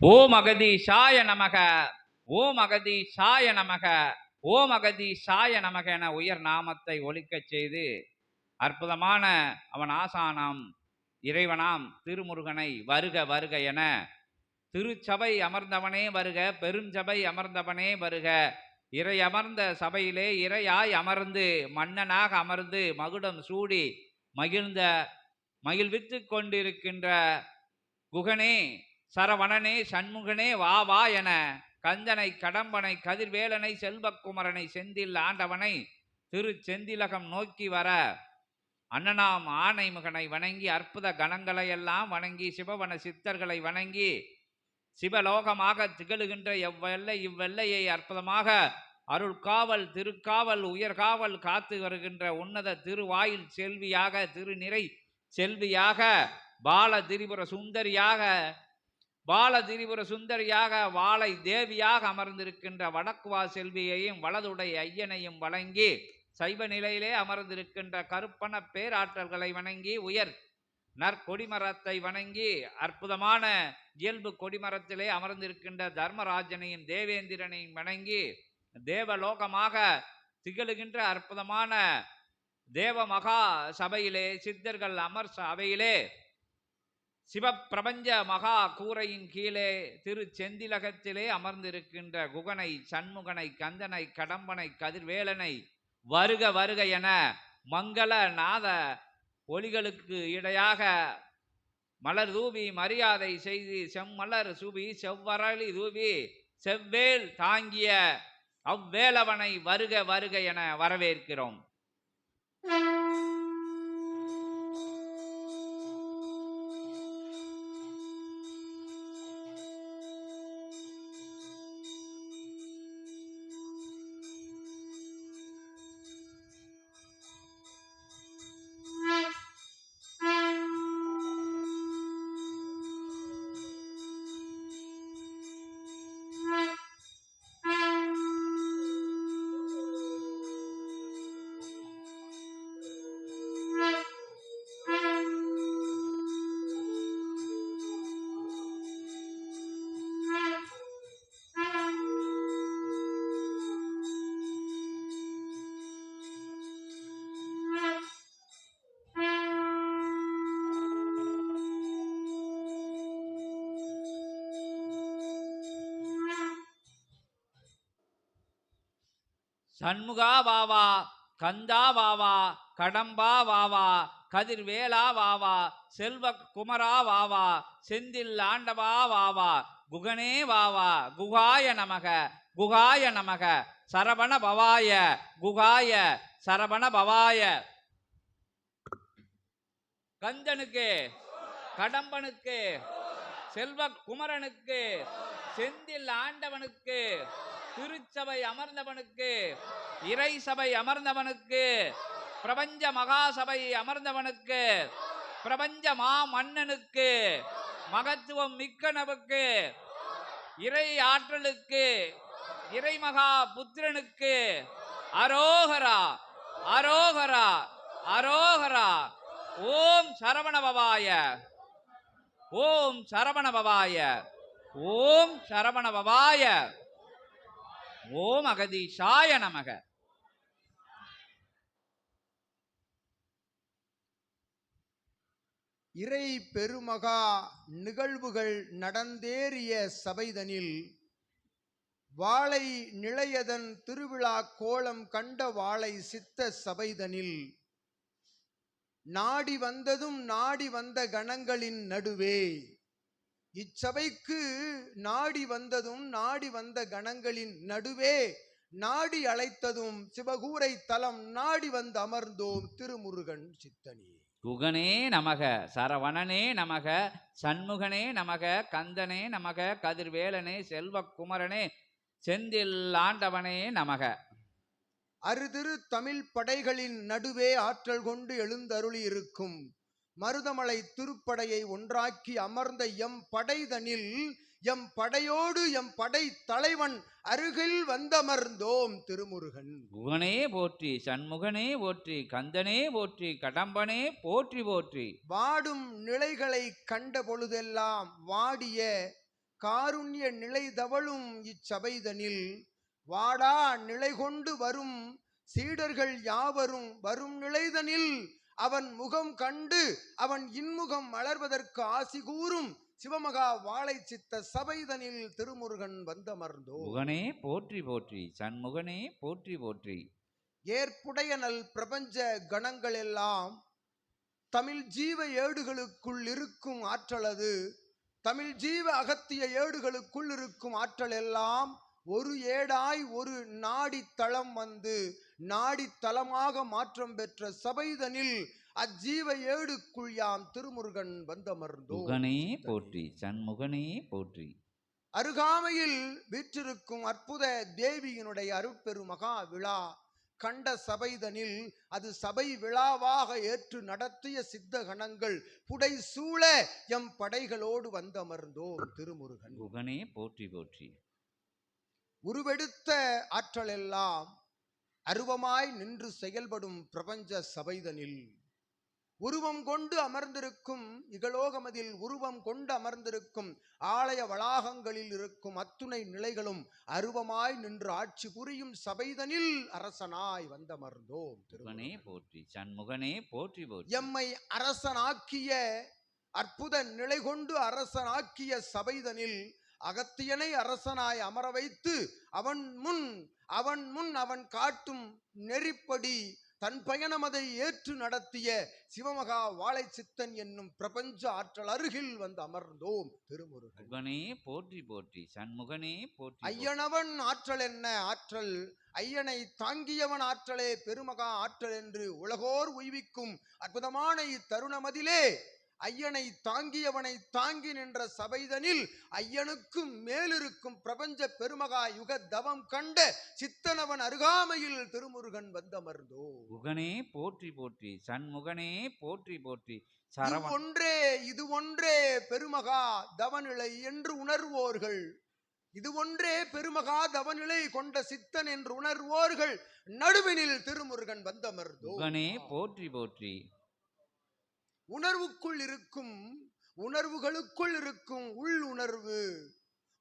ஓம் சாய நமக ஓம் சாய நமக ஓம் அகதீஷாய நமக என உயர் நாமத்தை ஒழிக்கச் செய்து அற்புதமான அவன் ஆசானாம் இறைவனாம் திருமுருகனை வருக வருக என திருச்சபை அமர்ந்தவனே வருக பெருஞ்சபை அமர்ந்தவனே வருக. இறை அமர்ந்த சபையிலே இறையாய் அமர்ந்து மன்னனாக அமர்ந்து மகுடம் சூடி மகிழ்ந்த மகிழ்வித்து கொண்டிருக்கின்ற குகனே சரவணனே சண்முகனே வா வா என கந்தனை கடம்பனை கதிர்வேலனை செல்வக்குமரனை செந்தில் ஆண்டவனை திரு செந்திலகம் நோக்கி வர அண்ணனாம் ஆணைமுகனை வணங்கி அற்புத கணங்களை எல்லாம் வணங்கி சிவவன சித்தர்களை வணங்கி சிவலோகமாக திகழுகின்ற எவ்வெல்லை இவ்வெல்லையை அற்புதமாக அருள் காவல் திருக்காவல் உயர்காவல் காத்து வருகின்ற உன்னத திருவாயில் செல்வியாக திருநிறை செல்வியாக பால திரிபுர சுந்தரியாக பாலதிரிபுர சுந்தரியாக வாளை தேவியாக அமர்ந்திருக்கின்ற வடக்குவா செல்வியையும் வலதுடைய ஐயனையும் வணங்கி சைவ நிலையிலே அமர்ந்திருக்கின்ற கருப்பண பேராற்றல்களை வணங்கி உயர் நற்கொடிமரத்தை வணங்கி அற்புதமான இயல்பு கொடிமரத்திலே அமர்ந்திருக்கின்ற தர்மராஜனையும் தேவேந்திரனையும் வணங்கி தேவலோகமாக திகழுகின்ற அற்புதமான தேவ மகா சபையிலே சித்தர்கள் அமர் சபையிலே சிவப்பிரபஞ்ச மகா கூரையின் கீழே திரு செந்திலகத்திலே அமர்ந்திருக்கின்ற குகனை சண்முகனை கந்தனை கடம்பனை கதிர்வேலனை வருக வருக என மங்கள நாத ஒளிகளுக்கு இடையாக மலர் தூவி மரியாதை செய்து செம்மலர் சூவி செவ்வரளி தூவி செவ்வேல் தாங்கிய அவ்வேலவனை வருக வருக என வரவேற்கிறோம். சண்முகா வாவா கந்தா வாவா கடம்பா வாவா கதிர்வேலா வாவா செல்வ குமரா வாவா செந்தில் ஆண்டவா வாவா குகனே வாவா குகாய நமக குகாய நமக சரவண பவாய குகாய சரவண பவாய. கந்தனுக்கு கடம்பனுக்கு செல்வ குமரனுக்கு செந்தில் ஆண்டவனுக்கு திருச்சபை அமர்ந்தவனுக்கு இறை சபை அமர்ந்தவனுக்கு பிரபஞ்ச மகாசபை அமர்ந்தவனுக்கு பிரபஞ்ச மா மன்னனுக்கு மகத்துவம் மிக்கனவுக்கு இறை ஆற்றலுக்கு இறை மகா புத்திரனுக்கு அரோகரா அரோகரா அரோகரா ஓம் சரவணபவாய ஓம் சரவணபவாய ஓம் சரவணபவாய. ஓம் அகதீஷாய நமக. இறை பெருமகா நிகழ்வுகள் நடந்தேறிய சபைதனில் வாளை நிலையதன் திருவிழா கோலம் கண்ட வாளை சித்த சபைதனில் நாடி வந்ததும் நாடி வந்த கணங்களின் நடுவே இச்சபைக்கு நாடி வந்ததும் நாடி வந்த கணங்களின் நடுவே நாடி அழைத்ததும் சிவகூரை தலம் நாடி வந்து அமர்ந்தோம் திருமுருகன் சித்தனே. குகனே நமக சரவணனே நமக சண்முகனே நமக கந்தனே நமக கதிர்வேலனே செல்வக்குமரனே செந்தில் ஆண்டவனே நமக. அருதிரு தமிழ் படைகளின் நடுவே ஆற்றல் கொண்டு எழுந்தருளி இருக்கும் மருதமலை திருப்படையை ஒன்றாக்கி அமர்ந்த எம் படைதனில் எம் படையோடு எம் படை தலைவன் அருகில் வந்தமர்ந்தோம் திருமுருகன். குகனே போற்றி சண்முகனே போற்றி கந்தனே போற்றி கடம்பனே போற்றி போற்றி. வாடும் நிலைகளை கண்ட பொழுதெல்லாம் வாடிய காருண்ய நிலை தவழும் இச்சபைதனில் வாடா நிலை கொண்டு வரும் சீடர்கள் யாவரும் வரும் நிலைதனில் அவன் முகம் கண்டு அவன் இன்முகம் மலர்வதற்கு ஆசி கூறும் சிவமகா வாழை சித்த சபைதனில் திருமுருகன் வந்தமர்ந்தோ. முகனே போற்றி போற்றி சண்முகனே போற்றி போற்றி. ஏற்புடைய நல் பிரபஞ்ச கணங்கள் எல்லாம் தமிழ் ஜீவ ஏடுகளுக்குள் இருக்கும் ஆற்றலது. தமிழ் ஜீவ அகத்திய ஏடுகளுக்குள் இருக்கும் ஆற்றல் எல்லாம் ஒரு ஏடாய் ஒரு நாடி தளம் வந்து நாடி தளமாக மாற்றம் பெற்ற சபைதனில் அஜீவ ஏடுக்குள் யாம் திருமுருகன் வந்தமர்ந்தோ முகனே போற்றி சண்முகனே போற்றி. அருகாமையில் வீற்றிருக்கும் அற்புத தேவியினுடைய அருட்பெரு மகா விழா கண்ட சபைதனில் அது சபை விழாவாக ஏற்று நடத்திய சித்த கணங்கள் புடை சூழ எம் படைகளோடு வந்தமர்ந்தோம் திருமுருகன். முகனே போற்றி போற்றி. உருவெடுத்த ஆற்றலெல்லாம் அருவமாய் நின்று செயல்படும் பிரபஞ்ச சபைதனில் உருவம் கொண்டு அமர்ந்திருக்கும் இகலோகமதில் உருவம் கொண்டு அமர்ந்திருக்கும் ஆலய வளாகங்களில் இருக்கும் அத்துணை நிலைகளும் அருவமாய் நின்று ஆட்சி புரியும் சபைதனில் அரசனாய் வந்தமர்ந்தோம் திருமுருகன். போற்றி சண்முகனே போற்றி போற்றி எம்மை அரசனாக்கிய அற்புத நிலை கொண்டு அரசனாக்கிய சபைதனில் அகத்தியனை அரசனாய் அமர வைத்து அவன் முன் அவன் முன் அவன் காட்டும் நெறிப்படி தன் பயணமதை ஏற்று நடத்திய சிவமகா வாழை சித்தன் என்னும் பிரபஞ்ச ஆற்றல் அருகில் வந்து அமர்ந்தோம் திருமுருகன் போற்றி போற்றி சண்முகனே போற்றி. ஐயனவன் ஆற்றல் என்ன ஆற்றல் ஐயனை தாங்கியவன் ஆற்றலே பெருமகா ஆற்றல் என்று உலகோர் உய்விக்கும் அற்புதமான இத்தருணமதிலே ஐயனை தாங்கியவனை தாங்கி நின்ற சபைதனில் ஐயனுக்கும் மேலிருக்கும் பிரபஞ்ச பெருமகா யுக தவம் கண்ட சித்தனவன் அருகாமையில் திருமுருகன் வந்தமர்ந்தோ. முகனே போற்றி போற்றி சண்முகனே போற்றி போற்றி இது சரவண ஒன்றே இது ஒன்றே பெருமகா தவநிலை என்று உணர்வோர்கள். இது ஒன்றே பெருமகா தவநிலை கொண்ட சித்தன் என்று உணர்வோர்கள். நடுவினில் திருமுருகன் வந்தமர்ந்தோ. முகனே போற்றி போற்றி. உணர்வுக்குள் இருக்கும் உணர்வுகளுக்குள் இருக்கும் உள் உணர்வு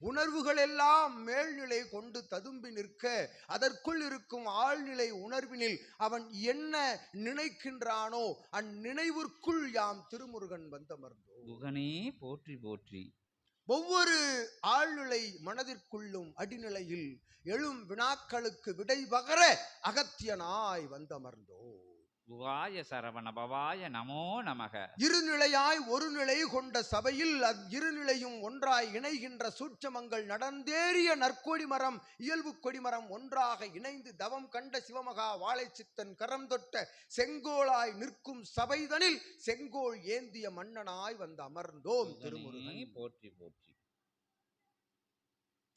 உணர்வுகள் எல்லாம் மேல்நிலை கொண்டு ததும்பி நிற்க அதற்குள் இருக்கும் ஆழ்நிலை உணர்வினில் அவன் என்ன நினைக்கின்றானோ அந்நினைவிற்குள் யாம் திருமுருகன் வந்தமர்ந்தோம். முகனே போற்றி போற்றி. ஒவ்வொரு ஆழ்நிலை மனதிற்குள்ளும் அடிநிலையில் எழும் வினாக்களுக்கு விடை பகர அகத்தியனாய் வந்தமர்ந்தோ குகாய சரவண பவாய நமோ நமக. இருநிலையாய் ஒரு நிலை கொண்ட சபையில் அந் இருநிலையும் ஒன்றாய் இணைகின்ற சூட்சமங்கள் நடந்தேறிய நற்கொடி மரம் இயல்பு கொடிமரம் ஒன்றாக இணைந்து தவம் கண்ட சிவமகா வாழைச்சித்தன் கரம் தொட்ட செங்கோலாய் நிற்கும் சபைதனில் செங்கோல் ஏந்திய மன்னனாய் வந்து அமர்ந்தோம் திருமுருகன். போற்றி போற்றி.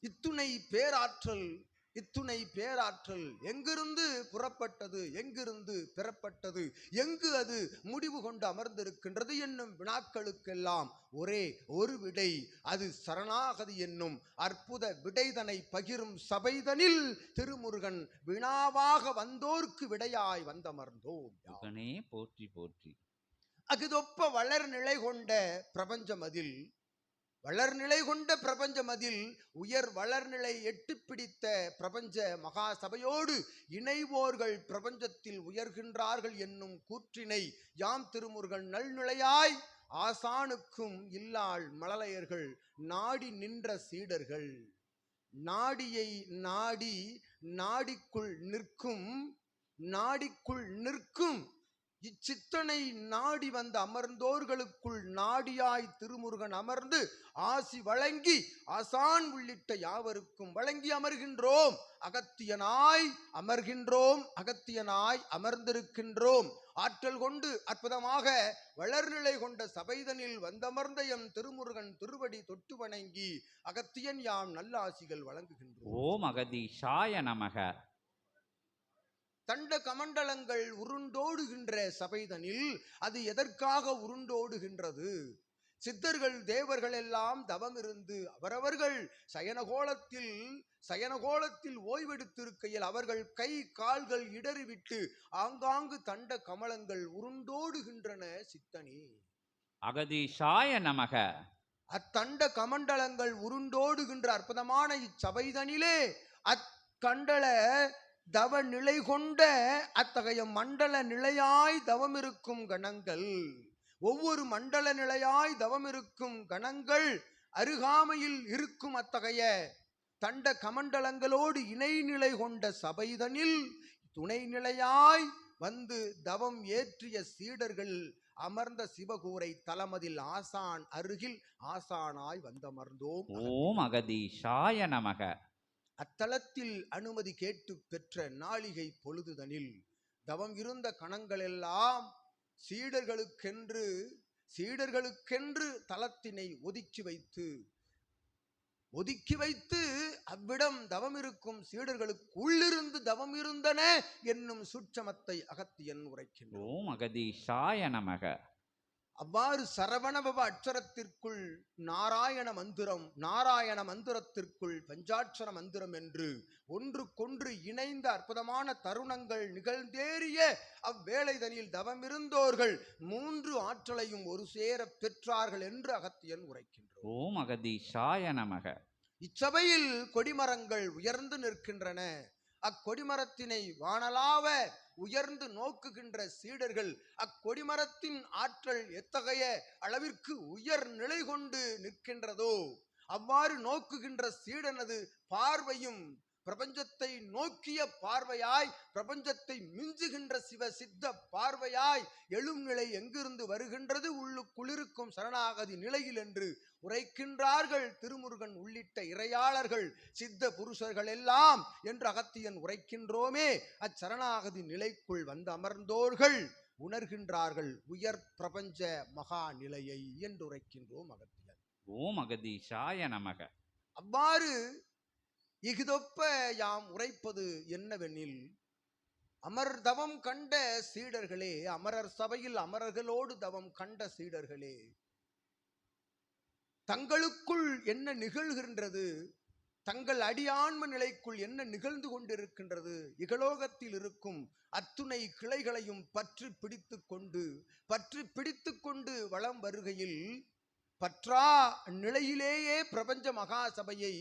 இத்துணை பேராற்றல் இத்துணை பேராற்றல் எங்கிருந்து புறப்பட்டது? எங்கிருந்து பெறப்பட்டது? எங்கு அது முடிவு கொண்டு அமர்ந்திருக்கின்றது என்னும் வினாக்களுக்கெல்லாம் ஒரே ஒரு விடை. அது சரணாகதி என்னும் அற்புத விடைதனை பகிரும் சபைதனில் திருமுருகன் வினாவாக வந்தோர்க்கு விடையாய் வந்தமர்ந்தோம் போற்றி போற்றி. அகுதொப்ப வளர்நிலை கொண்ட பிரபஞ்சமதில் வளர்நிலை கொண்ட பிரபஞ்சமதில் உயர் வளர்நிலை எட்டு பிடித்த பிரபஞ்ச மகா சபையோடு இணைவோர்கள் பிரபஞ்சத்தில் உயர்கின்றார்கள் என்னும் கூற்றினை யாம் திருமுருகன் நல்நிலையாய் ஆசானுக்கும் இல்லாள் மழலையர்கள் நாடி நின்ற சீடர்கள். நாடியை நாடி நாடிக்குள் நிற்கும் நாடிக்குள் நிற்கும் இச்சித்தனை நாடி வந்த அமர்ந்தோர்களுக்குள் நாடியாய் திருமுருகன் அமர்ந்து ஆசி வழங்கி ஆசான் உள்ளிட்ட யாவருக்கும் வழங்கி அமர்கின்றோம். அகத்தியனாய் அமர்கின்றோம் அகத்தியனாய் அமர்ந்திருக்கின்றோம். ஆற்றல் கொண்டு அற்புதமாக வளர்நிலை கொண்ட சபைதனில் வந்தமர்ந்த எம் திருமுருகன் திருவடி தொட்டு வணங்கி அகத்தியன் யாம் நல்லாசிகள் வழங்குகின்றோம். ஓம் அகதீஷாய நமக. தண்ட கமண்டலங்கள் உருண்டோடுகின்ற சபைதனில் அது எதற்காக உருண்டோடுகின்றது? சித்தர்கள் தேவர்கள் எல்லாம் தவம் இருந்து அவரவர்கள் சயனகோலத்தில் சயனகோலத்தில் ஓய்வெடுத்திருக்கையில் அவர்கள் கை கால்கள் இடறிவிட்டு ஆங்காங்கு தண்ட கமலங்கள் உருண்டோடுகின்றன சித்தனே. அகதீஷாய நமக. அத்தண்ட கமண்டலங்கள் உருண்டோடுகின்ற அற்புதமான இச்சபைதனிலே அக்கண்டல தவ நிலை கொண்ட அத்தகைய மண்டல நிலையாய் தவம் இருக்கும் கணங்கள் ஒவ்வொரு மண்டல நிலையாய் தவம் இருக்கும் கணங்கள் அருகாமையில் இருக்கும் அத்தகைய தண்ட கமண்டலங்களோடு இணைநிலை கொண்ட சபைதனில் துணைநிலையாய் வந்து தவம் ஏற்றிய சீடர்கள் அமர்ந்த சிவகூரை தலமதில் ஆசான் அருகில் ஆசானாய் வந்தமர்ந்தோம். ஓம் அகதீஷாய நமக. அத்தலத்தில் அனுமதி கேட்டு பெற்ற நாளிகை பொழுதுதனில் தவம் இருந்த கணங்களெல்லாம் சீடர்களுக்கென்று சீடர்களுக்கென்று தலத்தினை ஒதுக்கி வைத்து ஒதுக்கி வைத்து அவ்விடம் தவம் இருக்கும் சீடர்களுக்கு உள்ளிருந்து தவம் இருந்தன என்னும் சுற்றமத்தை அகத்தியன் உரைக்கின்றோம் அகதீஷாய நமக. அவ்வாறு சரவணபவ அட்சரத்திற்குள் நாராயண மந்திரம் நாராயண மந்திரத்திற்குள் பஞ்சாட்சர மந்திரம் என்று ஒன்றுக்கொன்று இணைந்த அற்புதமான தருணங்கள் நிகழ்ந்தேறிய அவ்வேளைதனில் தவமிருந்தோர்கள் மூன்று ஆற்றலையும் ஒரு சேர பெற்றார்கள் என்று அகத்தியன் உரைக்கின்றோம் ஓம் அகதீஷாய நமக. இச்சபையில் கொடிமரங்கள் உயர்ந்து நிற்கின்றன. அக்கொடிமரத்தினை வானலாவ உயர்ந்து நோக்குகின்ற சீடர்கள் அக்கொடிமரத்தின் ஆற்றல் எத்தகைய அளவிற்கு உயர் நிலை கொண்டு நிற்கின்றதோ அவ்வாறு நோக்குகின்ற சீடனது பார்வையும் பிரபஞ்சத்தை நோக்கிய பார்வையாய் பிரபஞ்சத்தை மிஞ்சுகின்ற சிவ சித்த பார்வையாய் எழும் நிலை எங்கிருந்து வருகின்றது? உள்ளுக்குளிருக்கும் சரணாகதி நிலையில் என்று உரைக்கின்றார்கள் திருமுருகன் உள்ளிட்ட இறையாளர்கள். சித்த புருஷர்கள் எல்லாம் என்று அகத்தியன் உரைக்கின்றோமே. அச்சரணாகதி நிலைக்குள் வந்து அமர்ந்தோர்கள். உணர்கின்றார்கள் உயர் பிரபஞ்ச மகா நிலையை என்று உரைக்கின்றோம் அகத்தியன். ஓம் அகதீஷாய நமக. அவ்வாறு இகுதொப்ப யாம் உரைப்பது என்னவெனில் அமர் தவம் கண்ட சீடர்களே அமரர் சபையில் அமரர்களோடு தவம் கண்ட சீடர்களே தங்களுக்குள் என்ன நிகழ்கின்றது தங்கள் அடியாண்ம நிலைக்குள் என்ன நிகழ்ந்து கொண்டிருக்கின்றது இகலோகத்தில் இருக்கும் அத்துணை கிளைகளையும் பற்றி பிடித்து கொண்டு பற்றி பிடித்து கொண்டு வளம் வருகையில் பற்றா நிலையிலேயே பிரபஞ்ச மகா சபையை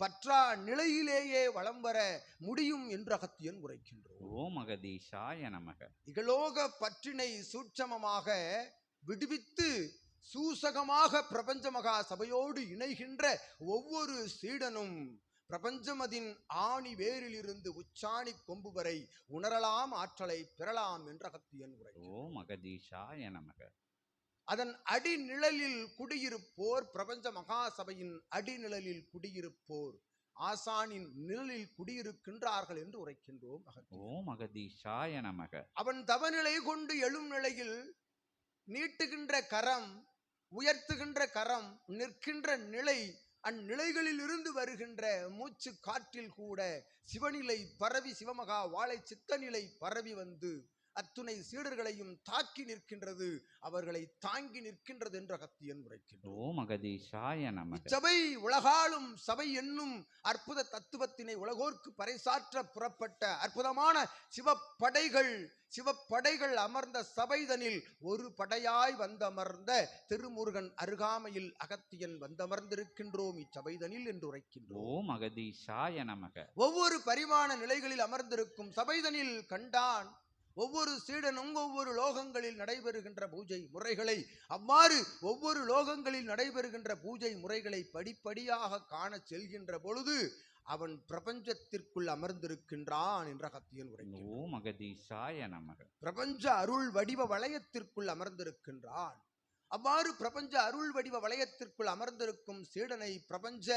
பற்றா நிலையிலேயே வலம் வர முடியும் என்று அகத்தியன் உரைக்கின்றோம் ஓம் அகதீஷாய நமக. இகலோக பற்றினை சூட்சமமாக விடுவித்து சூசகமாக பிரபஞ்ச மகா சபையோடு இணைகின்ற ஒவ்வொரு சீடனும் பிரபஞ்சமதின் ஆணி வேரிலிருந்து உச்சாணி கொம்பு வரை உணரலாம் ஆற்றலை பெறலாம் என்று அகத்தியன் உரை ஓம் அகதீஷாய நமக. அதன் அடிநிழலில் குடியிருப்போர் பிரபஞ்ச மகா சபையின் அடிநிழலில் குடியிருப்போர் ஆசானின் நிழலில் குடியிருக்கின்றார்கள் என்று உரைக்கின்றோம். ஓம் அகதீஷாய நமக அவன் தவநிலை கொண்டு எழும் நிலையில் நீட்டுகின்ற கரம் உயர்த்துகின்ற கரம் நிற்கின்ற நிலை அந்நிலைகளில் இருந்து வருகின்ற மூச்சு காற்றில் கூட சிவநிலை பரவி சிவமகா வாழை சித்தநிலை பரவி வந்து அத்துணை சீடர்களையும் தாக்கி நிற்கின்றது அவர்களை தாங்கி நிற்கின்றது என்று அகத்தியன் உரைக்கின்றோம் இச்சபை உலகாலும் சபை என்னும் அற்புத தத்துவத்தினை உலகோர்க்கு பறைசாற்ற புறப்பட்ட அற்புதமான சிவப்படைகள் சிவப்படைகள் அமர்ந்த சபைதனில் ஒரு படையாய் வந்தமர்ந்த திருமுருகன் அருகாமையில் அகத்தியன் வந்தமர்ந்திருக்கின்றோம் இச்சபைதனில் என்று உரைக்கின்றோம். அகதீஷாய நமக. ஒவ்வொரு பரிமாண நிலைகளில் அமர்ந்திருக்கும் சபைதனில் கண்டான் ஒவ்வொரு சீடனும் ஒவ்வொரு லோகங்களில் நடைபெறுகின்ற பூஜை முறைகளை அவ்வாறு ஒவ்வொரு லோகங்களில் நடைபெறுகின்ற பூஜை முறைகளை படிப்படியாக காணச் செல்கின்ற பொழுது அவன் பிரபஞ்சத்திற்குள் அமர்ந்திருக்கின்றான் என்ற கத்தியன் நமக. பிரபஞ்ச அருள் வடிவ வளையத்திற்குள் அமர்ந்திருக்கின்றான். அவ்வாறு பிரபஞ்ச அருள் வடிவ வளையத்திற்குள் அமர்ந்திருக்கும் சீடனை பிரபஞ்ச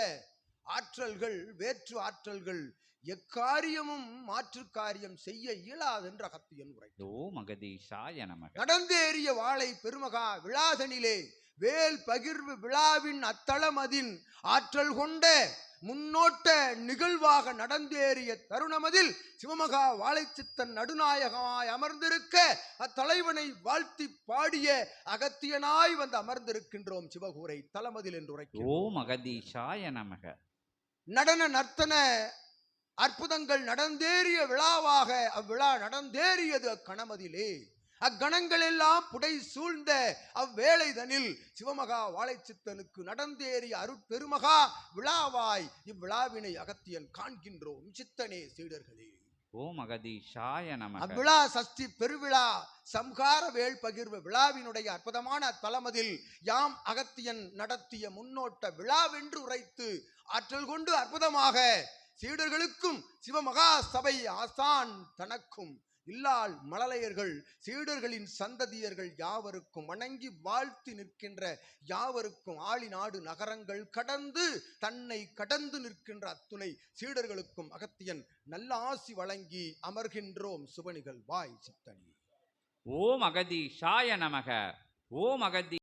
ஆற்றல்கள் வேற்று ஆற்றல்கள் எக்காரியமும் மாற்று காரியம் செய்ய இயலாதென்ற அகத்தியன் உரை ஓம் அகதீஷாய நமக. நடந்தேறிய வாளை பெருமகா விழாதனிலே வேல் பகிர்வு விழாவின் அத்தளமதின் ஆற்றல் கொண்ட முன்னோட்ட நிகழ்வாக நடந்தேறிய தருணமதில் சிவமகா வாழைச்சித்தன் நடுநாயகமாய் அமர்ந்திருக்க அத்தலைவனை வாழ்த்தி பாடிய அகத்தியனாய் வந்து அமர்ந்திருக்கின்றோம் சிவகூரை தலமதில் என்று உரைக்கிறோம். ஓம் அகதீஷாய நமக. நடன நர்த்தன அற்புதங்கள் நடந்தேறிய விழாவாக அவ்விழா நடந்தேறியது அக்கணமதிலே. அக்கணங்கள் எல்லாம் புடை சூழ்ந்த அவ்வேளைதனில் சிவமகா வாழைச்சித்தனுக்கு நடந்தேறிய அருட்பெருமகா விழாவாய் இவ்விழாவினை அகத்தியன் காண்கின்றோம். சித்தனே சீடர்களே. ஓம் அகதீஷாய நம அவ்விழா சஷ்டி பெருவிழா சம்ஹார வேள் பகிர்வு விழாவினுடைய அற்புதமான தலமதில் யாம் அகத்தியன் நடத்திய முன்னோட்ட விழாவென்று உரைத்து ஆற்றல் கொண்டு அற்புதமாக சீடர்களுக்கும் சிவமகா சபை ஆசான் தனக்கும் இல்லால் மழலையர்கள் சீடர்களின் சந்ததியர்கள் யாவருக்கும் வணங்கி வாழ்த்தி நிற்கின்ற யாவருக்கும் ஆளி நாடு நகரங்கள் கடந்து தன்னை கடந்து நிற்கின்ற அத்துணை சீடர்களுக்கும் அகத்தியன் நல்ல ஆசி வழங்கி அமர்கின்றோம் சுபனிகள் வாய் சித்தனி. ஓம் சாய நமக. ஓம் அகதி